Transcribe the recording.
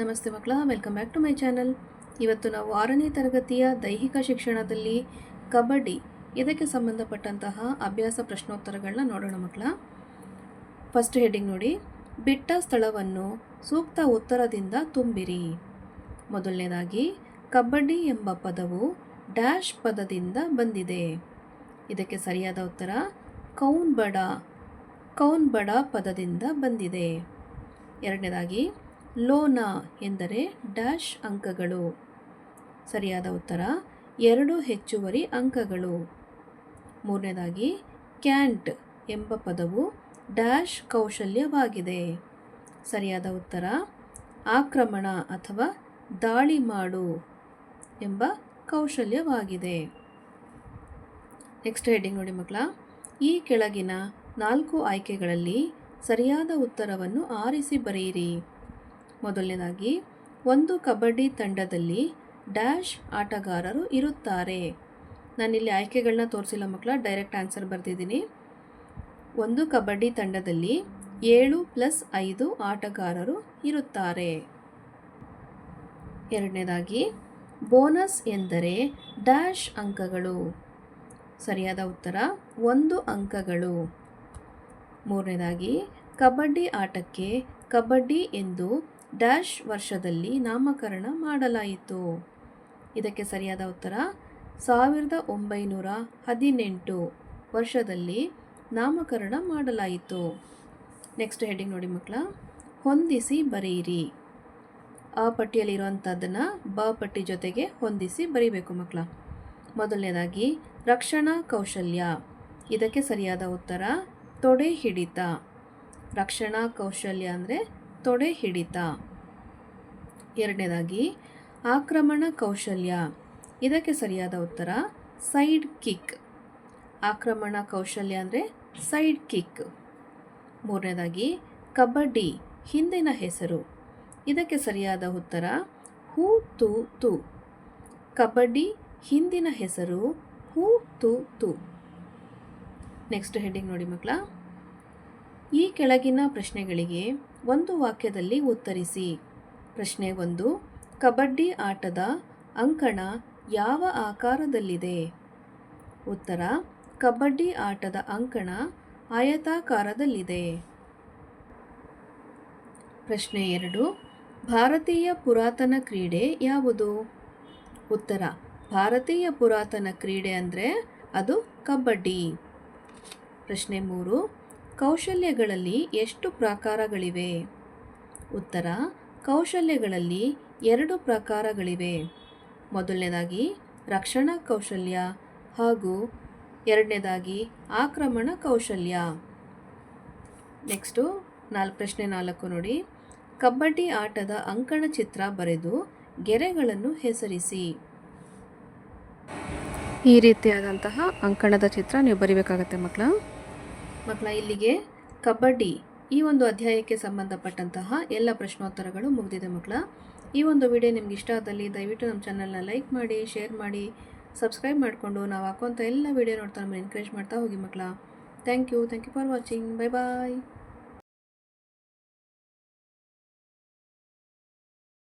ನಮಸ್ತೆ ಮಕ್ಕಳ welcome back to my channel ಇವತ್ತು ನಾವು ಆರನೇ ತರಗತಿಯ ದೈಹಿಕ ಶಿಕ್ಷಣದಲ್ಲಿ ಕಬಡ್ಡಿ, ಇದಕ್ಕೆ ಸಂಬಂಧಪಟ್ಟಂತಹ ಅಭ್ಯಾಸ ಪ್ರಶ್ನೋತ್ತರಗಳನ್ನ ನೋಡೋಣ ಮಕ್ಕಳ. ಫಸ್ಟ್ ಹೆಡ್ಡಿಂಗ್ ನೋಡಿ, ಬಿಟ್ಟ ಸ್ಥಳವನ್ನು ಸೂಕ್ತ ಉತ್ತರದಿಂದ ತುಂಬಿರಿ. ಮೊದಲನೇದಾಗಿ, ಕಬಡ್ಡಿ ಎಂಬ ಪದವು ಡ್ಯಾಶ್ ಪದದಿಂದ ಬಂದಿದೆ. ಇದಕ್ಕೆ ಸರಿಯಾದ ಉತ್ತರ, ಕೌನ್ ಬಡ ಕೌನ್ ಬಡ ಪದದಿಂದ ಬಂದಿದೆ. ಎರಡನೇದಾಗಿ ಲೋನ ಎಂದರೆ ಡ್ಯಾಶ್ ಅಂಕಗಳು. ಸರಿಯಾದ ಉತ್ತರ, ಎರಡು ಹೆಚ್ಚುವರಿ ಅಂಕಗಳು. ಮೂರನೇದಾಗಿ, ಕ್ಯಾಂಟ್ ಎಂಬ ಪದವು ಡ್ಯಾಶ್ ಕೌಶಲ್ಯವಾಗಿದೆ. ಸರಿಯಾದ ಉತ್ತರ, ಆಕ್ರಮಣ ಅಥವಾ ದಾಳಿ ಮಾಡು ಎಂಬ ಕೌಶಲ್ಯವಾಗಿದೆ. ನೆಕ್ಸ್ಟ್ ಹೆಡ್ಡಿಂಗ್ ನೋಡಿ ಮಕ್ಕಳ, ಈ ಕೆಳಗಿನ ನಾಲ್ಕು ಆಯ್ಕೆಗಳಲ್ಲಿ ಸರಿಯಾದ ಉತ್ತರವನ್ನು ಆರಿಸಿ ಬರೆಯಿರಿ. ಮೊದಲನೇದಾಗಿ, ಒಂದು ಕಬಡ್ಡಿ ತಂಡದಲ್ಲಿ ಡ್ಯಾಶ್ ಆಟಗಾರರು ಇರುತ್ತಾರೆ. ನಾನಿಲ್ಲಿ ಆಯ್ಕೆಗಳನ್ನ ತೋರಿಸಿಲ್ಲ ಮಕ್ಕಳ, ಡೈರೆಕ್ಟ್ ಆನ್ಸರ್ ಬರೆದಿದ್ದೀನಿ. ಒಂದು ಕಬಡ್ಡಿ ತಂಡದಲ್ಲಿ ಏಳು ಪ್ಲಸ್ ಐದು ಆಟಗಾರರು ಇರುತ್ತಾರೆ. ಎರಡನೇದಾಗಿ, ಬೋನಸ್ ಎಂದರೆ ಡ್ಯಾಶ್ ಅಂಕಗಳು. ಸರಿಯಾದ ಉತ್ತರ, ಒಂದು ಅಂಕಗಳು. ಮೂರನೇದಾಗಿ, ಕಬಡ್ಡಿ ಆಟಕ್ಕೆ ಕಬಡ್ಡಿ ಎಂದು ಡ್ಯಾಶ್ ವರ್ಷದಲ್ಲಿ ನಾಮಕರಣ ಮಾಡಲಾಯಿತು. ಇದಕ್ಕೆ ಸರಿಯಾದ ಉತ್ತರ, ಸಾವಿರದ ಒಂಬೈನೂರ ಹದಿನೆಂಟು ವರ್ಷದಲ್ಲಿ ನಾಮಕರಣ ಮಾಡಲಾಯಿತು. ನೆಕ್ಸ್ಟ್ ಹೆಡ್ಡಿಂಗ್ ನೋಡಿ ಮಕ್ಕಳ, ಹೊಂದಿಸಿ ಬರೆಯಿರಿ. ಆ ಪಟ್ಟಿಯಲ್ಲಿರುವಂಥದ್ದನ್ನು ಬ ಪಟ್ಟಿ ಜೊತೆಗೆ ಹೊಂದಿಸಿ ಬರೀಬೇಕು ಮಕ್ಕಳ. ಮೊದಲನೇದಾಗಿ, ರಕ್ಷಣಾ ಕೌಶಲ್ಯ. ಇದಕ್ಕೆ ಸರಿಯಾದ ಉತ್ತರ, ತೊಡೆ ಹಿಡಿತ. ರಕ್ಷಣಾ ಕೌಶಲ್ಯ ಅಂದರೆ ತೊಡೆ ಹಿಡಿತ. ಎರಡನೇದಾಗಿ, ಆಕ್ರಮಣ ಕೌಶಲ್ಯ. ಇದಕ್ಕೆ ಸರಿಯಾದ ಉತ್ತರ, ಸೈಡ್ ಕಿಕ್. ಆಕ್ರಮಣ ಕೌಶಲ್ಯ ಅಂದರೆ ಸೈಡ್ ಕಿಕ್. ಮೂರನೇದಾಗಿ, ಕಬಡ್ಡಿ, ಹಿಂದಿನ ಹೆಸರು. ಇದಕ್ಕೆ ಸರಿಯಾದ ಉತ್ತರ, ಹೂ ತು ತು. ಕಬಡ್ಡಿ, ಹಿಂದಿನ ಹೆಸರು, ಹೂ ತು ತು. ನೆಕ್ಸ್ಟ್ ಹೆಡ್ಡಿಂಗ್ ನೋಡಿ ಮಕ್ಕಳ. ಈ ಕೆಳಗಿನ ಪ್ರಶ್ನೆಗಳಿಗೆ ಒಂದು ವಾಕ್ಯದಲ್ಲಿ ಉತ್ತರಿಸಿ. ಪ್ರಶ್ನೆ ಒಂದು, ಕಬಡ್ಡಿ ಆಟದ ಅಂಕಣ ಯಾವ ಆಕಾರದಲ್ಲಿದೆ? ಉತ್ತರ, ಕಬಡ್ಡಿ ಆಟದ ಅಂಕಣ ಆಯತಾಕಾರದಲ್ಲಿದೆ. ಪ್ರಶ್ನೆ ಎರಡು, ಭಾರತೀಯ ಪುರಾತನ ಕ್ರೀಡೆ ಯಾವುದು? ಉತ್ತರ, ಭಾರತೀಯ ಪುರಾತನ ಕ್ರೀಡೆ ಅಂದರೆ ಅದು ಕಬಡ್ಡಿ. ಪ್ರಶ್ನೆ ಮೂರು ಕೌಶಲ್ಯಗಳಲ್ಲಿ ಎಷ್ಟು ಪ್ರಕಾರಗಳಿವೆ? ಉತ್ತರ, ಕೌಶಲ್ಯಗಳಲ್ಲಿ ಎರಡು ಪ್ರಕಾರಗಳಿವೆ. ಮೊದಲನೇದಾಗಿ, ರಕ್ಷಣಾ ಕೌಶಲ್ಯ ಹಾಗೂ ಎರಡನೇದಾಗಿ, ಆಕ್ರಮಣ ಕೌಶಲ್ಯ. ನೆಕ್ಸ್ಟು ನಾಲ್ಕು ಪ್ರಶ್ನೆ ನಾಲ್ಕು ನೋಡಿ. ಕಬಡ್ಡಿ ಆಟದ ಅಂಕಣ ಚಿತ್ರ ಬರೆದು ಗೆರೆಗಳನ್ನು ಹೆಸರಿಸಿ. ಈ ರೀತಿಯಾದಂತಹ ಅಂಕಣದ ಚಿತ್ರ ನೀವು ಬರಿಬೇಕಾಗತ್ತೆ ಮಕ್ಕಳ. ಮಕ್ಕಳ ಇಲ್ಲಿಗೆ ಕಬಡ್ಡಿ ಈ ಒಂದು ಅಧ್ಯಾಯಕ್ಕೆ ಸಂಬಂಧಪಟ್ಟಂತಹ ಎಲ್ಲ ಪ್ರಶ್ನೋತ್ತರಗಳು ಮುಗಿದಿದೆ ಮಕ್ಕಳ. ಈ ಒಂದು ವಿಡಿಯೋ ನಿಮ್ಗೆ ಇಷ್ಟ ಆದಲ್ಲಿ ದಯವಿಟ್ಟು ನಮ್ಮ ಚಾನಲ್ನ ಲೈಕ್ ಮಾಡಿ ಶೇರ್ ಮಾಡಿ ಸಬ್ಸ್ಕ್ರೈಬ್ ಮಾಡಿಕೊಂಡು ನಾವು ಹಾಕುವಂಥ ಎಲ್ಲ ವಿಡಿಯೋ ನೋಡ್ತಾ ನಮ್ಮನ್ನು ಎನ್ಕರೇಜ್ ಮಾಡ್ತಾ ಹೋಗಿ ಮಕ್ಕಳ. Thank you thank you for watching bye bye